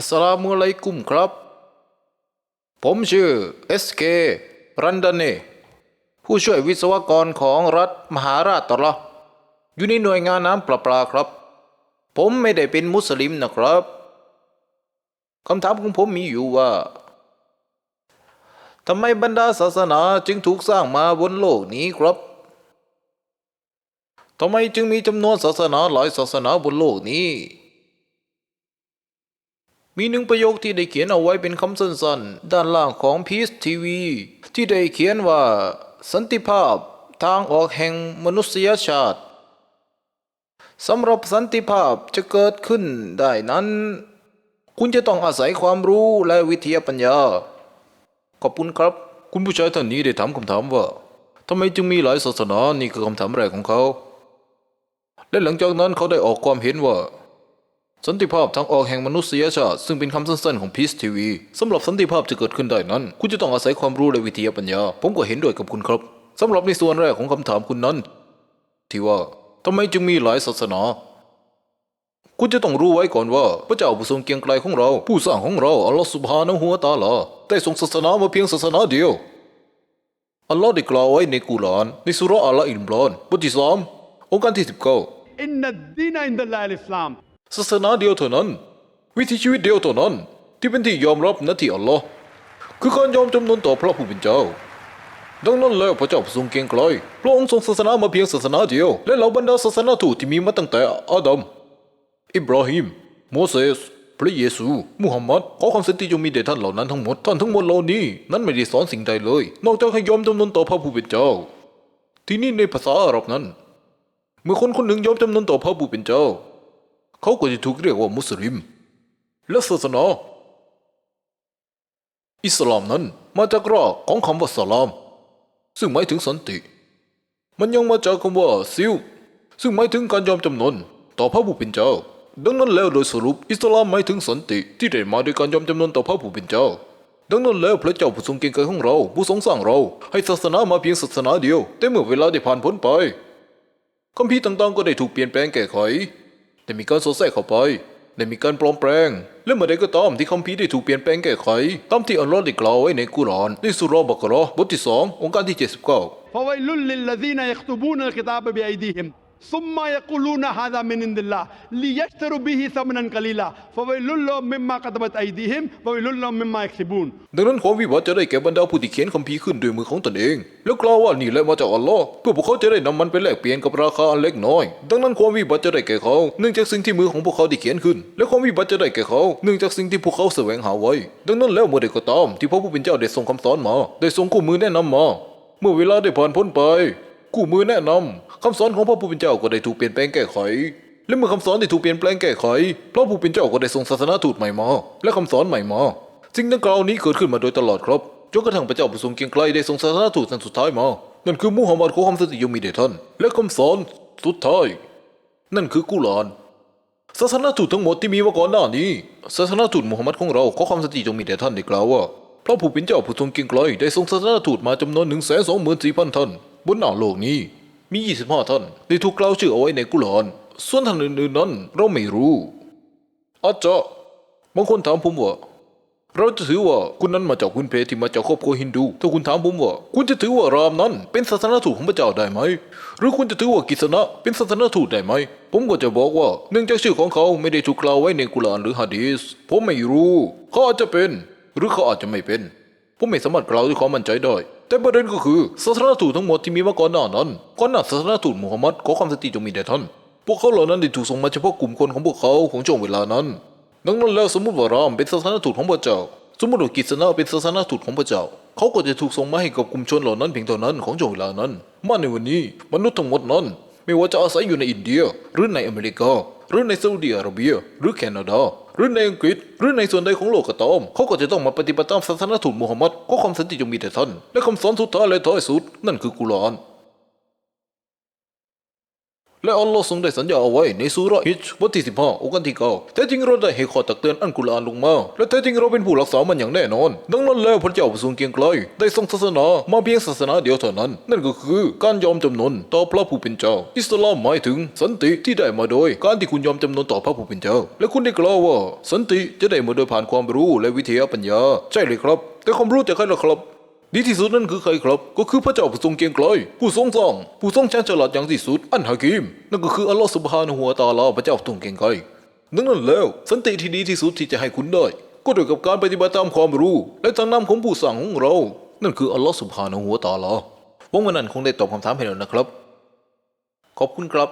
อัสสลามุอะลัยกุมครับ ผมชื่อ SK รันดาเนผู้ช่วยวิศวกรของรัฐมหาราชตลออยู่ในหน่วยงานน้ำประปาครับ ผมไม่ได้เป็นมุสลิมนะครับคำถามของผมมีอยู่ว่าทำไมบรรดาศาสนาจึงถูกสร้างมาบนโลกนี้ครับทำไมจึงมีจำนวนศาสนาหลายศาสนาบนโลกนี้ มีหนึ่งประโยคที่ได้เขียนเอาไว้เป็นคำสั้นๆ ด้านล่างของพีซทีวีที่ได้เขียนว่า สันติภาพทางออกแห่งมนุษยชาติสำหรับสันติภาพจะเกิดขึ้นได้นั้น คุณจะต้องอาศัยความรู้และวิทยาปัญญา ขอบคุณครับ คุณผู้ชายท่านนี้ได้ถามคำถามว่าทำไมจึงมีหลายศาสนานี่คือคำถามแรกของเขา และหลังจากนั้นเขาได้ออกความเห็นว่า สันติภาพทางออกแห่งมนุษยชาติซึ่งเป็นคำสั้นๆของพีซทีวีสำหรับสันติภาพจะเกิดขึ้นได้นั้น คุณจะต้องอาศัยความรู้และวิทยาปัญญา ผมก็เห็นด้วยกับคุณครับสำหรับในส่วนแรกของคำถามคุณนั้น ที่ว่าทำไมจึงมีหลายศาสนา คุณจะต้องรู้ไว้ก่อนว่า พระเจ้าผู้ทรงเกียงไกลของเรา ผู้สร้างของเราอัลลอฮ์สุบฮานะหัวตาลาได้ทรงศาสนามาเพียงศาสนาเดียวอัลลอฮ์ได้กล่าวไว้ในกุรานในสุรอัลลอฮ์อิมรอนบทที่สามองค์การที่สิบเก้าอินนัดดีนอินดัลลาอิสลาม ศาสนาเดียวเท่านั้น วิถีชีวิตเดียวเท่านั้น ที่เป็นที่ยอมรับณที่อัลลอฮ์คือการยอมจำนนต่อพระผู้เป็นเจ้า ดังนั้นแล้วพระเจ้าทรงเกรงไกรพระองค์ทรงศาสนามาเพียงศาสนาเดียว และเหล่าบรรดาศาสนาทูตที่มีมาตั้งแต่อาดัมอิบราฮิมโมเสสพระเยซู มุฮัมมัด ขอความสันติจงมีแด่ท่านเหล่านั้นทั้งหมด ท่านทั้งหมดเหล่านี้ นั้นไม่ได้สอนสิ่งใดเลย นอกจากให้ยอมจำนนต่อพระผู้เป็นเจ้า ที่นี่ในภาษาอาหรับนั้น เมื่อคนคนหนึ่งยอมจำนนต่อพระผู้เป็นเจ้า เขาก็จะถูกเรียกว่ามุสลิม และศาสนาอิสลามนั้นมาจากรากของคำว่าสลาม ซึ่งหมายถึงสันติ มันยังมาจากคำว่าซิลซึ่งหมายถึงการยอมจำนนต่อพระผู้เป็นเจ้า ดังนั้นแล้วโดยสรุปอิสลามหมายถึงสันติที่ได้มาด้วยการยอมจำนนต่อพระผู้เป็นเจ้า ดังนั้นแล้วพระเจ้าผู้ทรงเกรียงไกรของเรา ผู้ทรงสร้างเรา ให้ศาสนามาเพียงศาสนาเดียว แต่เมื่อเวลาได้ผ่านพ้นไปคัมภีร์ต่างๆก็ได้ถูกเปลี่ยนแปลงแก้ไข ได้มีการสอดแทรกเข้าไป ได้มีการปลอมแปลง และเมื่อใดก็ตามที่คัมภีร์ได้ถูกเปลี่ยนแปลงแก้ไข ตามที่อัลลอฮ์ได้กล่าวไว้ในกุรอานในสุราะห์บักเราะห์บทที่สององค์การที่ 79 فويل للذين يكتبون الكتاب بأيديهم ثم يقولون هذا من عند الله ليشتروا به ثمنا قليلا فويل لهم مما كتبت أيديهم وويل لهم مما يكسبون ดังนั้นความวิบัติจะได้แก่บรรดาผู้ที่เขียนคัมภีร์ขึ้นด้วยมือของตนเอง แล้วกล่าวว่านี่แหละมาจากอัลลอฮ์เพื่อพวกเขาจะได้นำมันไปแลกเปลี่ยนกับราคาอันเล็กน้อย ดังนั้นความวิบัติจะได้แก่เขาเนื่องจากสิ่งที่มือของพวกเขาได้เขียนขึ้น และความวิบัติจะได้แก่เขาเนื่องจากสิ่งที่พวกเขาแสวงหาไว้ ดังนั้นแล้วเมื่อใดก็ตามที่พระผู้เป็นเจ้าได้ส่งคำสอนมา ได้ส่งคู่มือแนะนำมา เมื่อเวลาได้ผ่านพ้นไปคู่มือแนะนำ คำสอนของพระผู้เป็นเจ้าก็ได้ถูกเปลี่ยนแปลงแก้ไข และเมื่อคำสอนได้ถูกเปลี่ยนแปลงแก้ไขพระผู้เป็นเจ้าก็ได้ส่งศาสนาทูตใหม่มาและคำสอนใหม่มาสิ่งดังกล่าวนี้เกิดขึ้นมาโดยตลอดครับจนกระทั่งพระเจ้าผู้ทรงเกียงไกรได้ส่งศาสนาทูตท่านสุดท้ายมานั่นคือมุฮัมมัดขอความสติจมีแด่ท่านและคำสอนสุดท้าย นั่นคือกุรอานศาสนาทูตทั้งหมดที่มีมาก่อนหน้านี้ศาสนาทูตมุฮัมมัดของเราขอความสติจงมีแด่ท่านได้กล่าวว่าพระผู้เป็นเจ้าผู้ทรงเกียงไกรได้ส่งศาสนาทูตมาจำนวนหนึ่งแสนสองหมื่นสี่พันท่านบนหน้าโลกนี้ มี 25 ท่านได้ถูกกล่าวชื่อเอาไว้ในกุรอานส่วนท่านอื่นๆนั้นเราไม่รู้อาจจะบางคนถามผมว่า เราจะถือว่าคุณนั้นมาจากคุณเพที่มาจากครอบครัวฮินดู ถ้าคุณถามผมว่า คุณจะถือว่ารามนั้น เป็นศาสนาทูตของพระเจ้าได้ไหม หรือคุณจะถือว่ากิษณะเป็นศาสนาทูตได้ไหม ผมก็จะบอกว่าเนื่องจากชื่อของเขาไม่ได้ถูกกล่าวไว้ในกุรอานหรือฮะดีษผมไม่รู้ เขาอาจจะเป็น หรือเขาอาจจะไม่เป็น ผมไม่สามารถกล่าวด้วยความมั่นใจได้ แต่ประเด็นก็คือศาสนาทูตทั้งหมดที่มีมาก่อนหน้านั้นก่อนหน้าศาสนาทูตมูฮัมหมัดขอความสติจงมีแด่ท่าน พวกเขาเหล่านั้นได้ถูกส่งมาเฉพาะกลุ่มคนของพวกเขาของช่วงเวลานั้น ดังนั้นแล้วสมมติว่ารามเป็นศาสนาทูตของพระเจ้า สมมติว่ากิษณะเป็นศาสนาทูตของพระเจ้า เขาก็จะถูกส่งมาให้กับกลุ่มชนเหล่านั้นเพียงเท่านั้นของช่วงเวลานั้น มาในวันนี้มนุษย์ทั้งหมดนั้น ไม่ว่าจะอาศัยอยู่ในอินเดีย หรือในอเมริกา หรือในซาอุดิอาระเบีย หรือแคนาดา หรือในอังกฤษ หรือในส่วนใดของโลกก็ตามเขาก็จะต้องมาปฏิบัติตามศาสนาทูตมูฮัมหมัดก็ความสันติจงมีแต่ท่านและคำสอนสุดท้ายและท้ายสุด นั่นคือกุรอาน และอัลลอฮ์ทรงได้สัญญาเอาไว้ในสุราฮิจบทที่ 15 องค์การที่เก้าแท้จริงเราได้ให้ข้อตักเตือนอันกุรอานลงมา และแท้จริงเราเป็นผู้รักษามันอย่างแน่นอน ดังนั้นแล้วพระเจ้าผู้ทรงเกียงไกรได้ทรงศาสนามาเพียงศาสนาเดียวเท่านั้น นั่นก็คือการยอมจำนนต่อพระผู้เป็นเจ้า อิสลามหมายถึงสันติที่ได้มาโดย การที่คุณยอมจำนนต่อพระผู้เป็นเจ้า และคุณได้กล่าวว่า สันติจะได้มาโดยผ่านความรู้และวิทยาปัญญา ใช่เลยครับ แต่ความรู้จากใครล่ะครับ ดีที่สุดนั่นคือใครครับ ก็คือพระเจ้าผู้ทรงเกียงไกรผู้ทรงสร้างผู้ทรงชาญฉลาดอย่างที่สุด อันฮากิม นั่นก็คืออัลลอฮฺสุบฮานะฮูวตาลาพระเจ้าทรงเกียงไกรดังนั้นแล้ว สันติที่ดีที่สุดที่จะให้คุณได้ ก็โดยกับการปฏิบัติตามความรู้ และทางนำของผู้สั่งของเรา นั่นคืออัลลอฮฺสุบฮานะฮูวตาลาหวังว่านั้นคงได้ตอบคำถามให้แล้วนะครับ ขอบคุณครับ